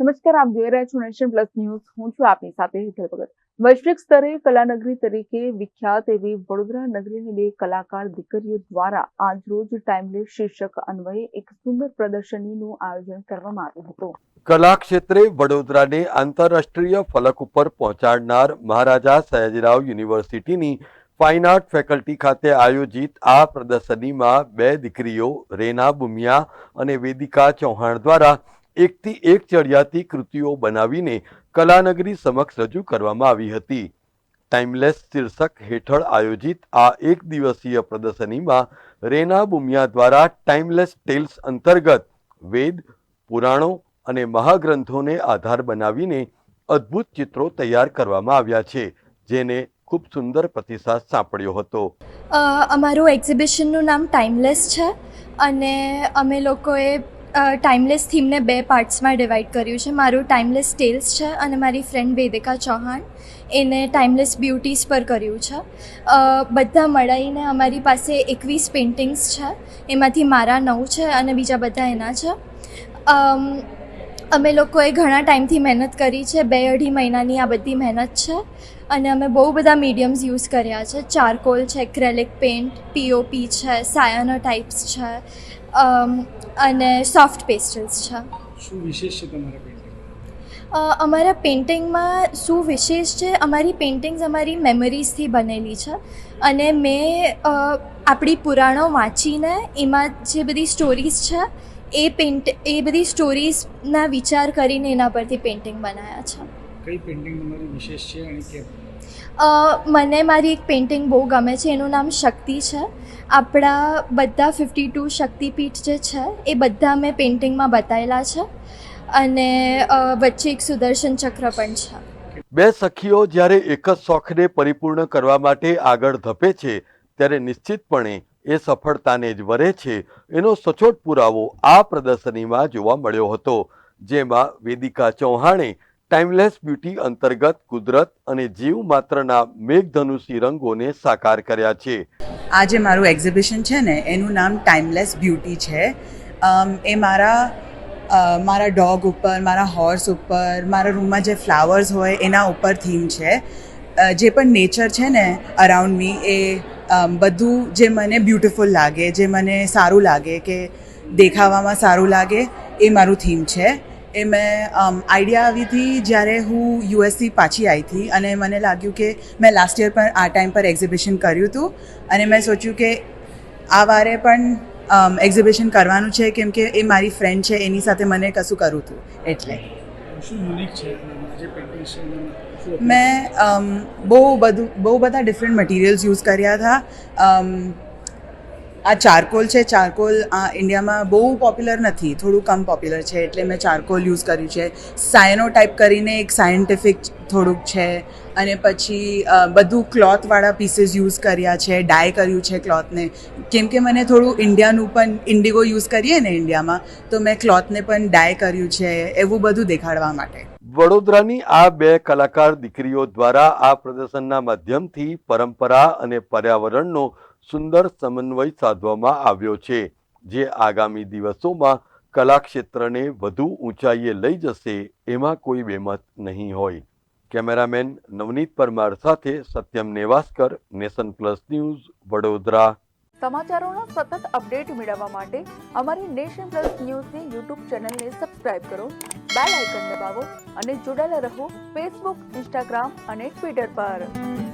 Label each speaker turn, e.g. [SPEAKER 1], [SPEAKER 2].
[SPEAKER 1] નમસ્કાર, આપ જોઈ રહ્યા છો નેશન પ્લસ ન્યૂઝ. હું છું આપની સાથે હેતલ ભગત. વૈશ્વિક સ્તરે કલાનગરી તરીકે વિખ્યાત એવી વડોદરા નગરીની બે કલાકાર દીકરીઓ દ્વારા આજરોજ ટાઈમલેસ શીર્ષક અન્વયે એક સુંદર પ્રદર્શનીનું આયોજન કરવામાં આવ્યું હતું.
[SPEAKER 2] કલા ક્ષેત્રે વડોદરાને આંતરરાષ્ટ્રીય ફલક ઉપર પહોંચાડનાર મહારાજા સયાજીરાવ યુનિવર્સિટીની ફાઇન આર્ટ ફેકલ્ટી ખાતે આયોજિત આ પ્રદર્શનીમાં બે દીકરીઓ, રેના બુમિયા અને વેદિકા ચૌહાણ દ્વારા એકથી એક ચડિયાતી કૃતિઓ બનાવીને કલાનગરી સમક્ષ રજૂ કરવામાં આવી હતી. ટાઈમલેસ શીર્ષક હેઠળ આયોજિત આ એક દિવસીય પ્રદર્શનીમાં રેના બુમિયા દ્વારા ટાઈમલેસ ટેલ્સ અંતર્ગત વેદ, પુરાણો અને મહાગ્રંથોને આધાર બનાવીને અદ્ભુત ચિત્રો તૈયાર કરવામાં આવ્યા છે, જેને ખૂબ સુંદર પ્રતિસાદ સાંપડ્યો હતો.
[SPEAKER 3] અમારું એક્ઝિબિશનનું નામ ટાઈમલેસ છે અને અમે લોકોએ ટાઈમલેસ થીમને બે પાર્ટ્સમાં ડિવાઈડ કર્યું છે. મારું ટાઈમલેસ ટેલ્સ છે અને મારી ફ્રેન્ડ વેદિકા ચૌહાણ એને ટાઈમલેસ બ્યુટીઝ પર કર્યું છે. બધા મળાઈને અમારી પાસે એકવીસ પેઇન્ટિંગ્સ છે. એમાંથી મારા નવ છે અને બીજા બધા એના છે. અમે લોકોએ ઘણા ટાઈમથી મહેનત કરી છે. બે અઢી મહિનાની આ બધી મહેનત છે અને અમે બહુ બધા મીડિયમ્સ યુઝ કર્યા છે. ચારકોલ છે એક્રેલિક પેન્ટ પીઓપી છે સાયનો ટાઈપ્સ છે અને સોફ્ટ પેસ્ટલ્સ છે.
[SPEAKER 4] શું વિશેષ છે તમારા પેઇન્ટિંગ
[SPEAKER 3] અમારા પેઇન્ટિંગમાં શું વિશેષ છે? અમારી પેઇન્ટિંગ્સ અમારી મેમરીઝથી બનેલી છે. અને મેં આપણી પુરાણો વાંચીને એમાં જે બધી સ્ટોરીઝ છે એ પેઇન્ટ એ બધી સ્ટોરીઝના વિચાર કરીને એના પરથી પેઇન્ટિંગ બનાવ્યા છે.
[SPEAKER 4] કઈ પેઇન્ટિંગ તમારી વિશેષ છે અને કેમ?
[SPEAKER 3] મને મારી એક પેઇન્ટિંગ બહુ ગમે છે, એનું નામ શક્તિ છે. આપણા બધા ફિફ્ટી ટુ શક્તિપીઠ જે છે, એ બધા મેં પેઇન્ટિંગમાં બતાવેલા છે. અને વચ્ચે એક સુદર્શન ચક્ર પણ છે.
[SPEAKER 2] બે સખીઓ જ્યારે એક જ શોખને પરિપૂર્ણ કરવા માટે આગળ ધપે છે, ત્યારે નિશ્ચિતપણે એ સફળતાને જ વરે છે. એનો સચોટ પુરાવો આ પ્રદર્શનીમાં જોવા મળ્યો હતો, જેમાં વેદિકા ચૌહાણે ટાઈમલેસ બ્યુટી અંતર્ગત કુદરત અને જીવ માત્રના મેઘધનુષી રંગોને સાકાર કર્યા છે.
[SPEAKER 5] આ જે મારું એક્ઝિબિશન છે ને, એનું નામ ટાઈમલેસ બ્યુટી છે. એ મારા મારા ડોગ ઉપર, મારા હોર્સ ઉપર, મારા રૂમમાં જે ફ્લાવર્સ હોય, એના ઉપર થીમ છે. જે પણ નેચર છે ને અરાઉન્ડ મી એ બધું જે મને બ્યુટિફુલ લાગે, જે મને સારું લાગે, કે દેખાવામાં સારું લાગે, એ મારું થીમ છે. એ મેં આઈડિયા આવી હતી જ્યારે હું યુએસથી પાછી આવી હતી અને મને લાગ્યું કે મેં લાસ્ટ યર પણ આ ટાઈમ પર એક્ઝિબિશન કર્યું હતું અને મેં સોચ્યું કે આ વારે પણ એક્ઝિબિશન કરવાનું છે કેમ કે એ મારી ફ્રેન્ડ છે એની સાથે મને કશું કરવું હતું એટલે. મેં બહુ બધું બહુ બધા ડિફરન્ટ મટીરિયલ્સ યુઝ કર્યા હતા. આ ચારકોલ છે, ચારકોલ આ ઇન્ડિયામાં બહુ પોપ્યુલર નથી, થોડું કમ પોપ્યુલર છે, એટલે મેં ચારકોલ યુઝ કર્યું છે. સાયનો ટાઈપ કરીને એક સાયન્ટિફિક થોડુંક છે, અને પછી બધું ક્લોથવાળા પીસીસ યુઝ કર્યા છે ડાય કર્યું છે ક્લોથને કેમ કે મને થોડું ઇન્ડિયાનું પણ ઇન્ડિગો યુઝ કરીએ ને ઇન્ડિયામાં, તો મેં ક્લોથને પણ ડાય કર્યું છે, એવું બધું દેખાડવા માટે.
[SPEAKER 2] વડોદરાની આ બે કલાકાર દીકરીઓ દ્વારા આ પ્રદર્શનના માધ્યમથી પરંપરા અને પર્યાવરણનો સુંદર સમન્વય સાધવામાં આવ્યો છે, જે આગામી દિવસોમાં કલા ક્ષેત્રને વધુ ઊંચાઈએ લઈ જશે એમાં કોઈ બેમત નહીં હોય. કેમેરામેન નવનીત પરમાર સાથે Satyam Nevaskar, nation plus news, Vadodara.
[SPEAKER 1] સમાચારોના સતત અપડેટ મેળવવા માટે અમારી નેશન પ્લસ ન્યૂઝની યુટ્યુબ ચેનલને સબસ્ક્રાઇબ કરો, બેલ આઇકન દબાવો અને જોડાયેલા રહો ફેસબુક, ઇન્સ્ટાગ્રામ અને ટ્વિટર પર.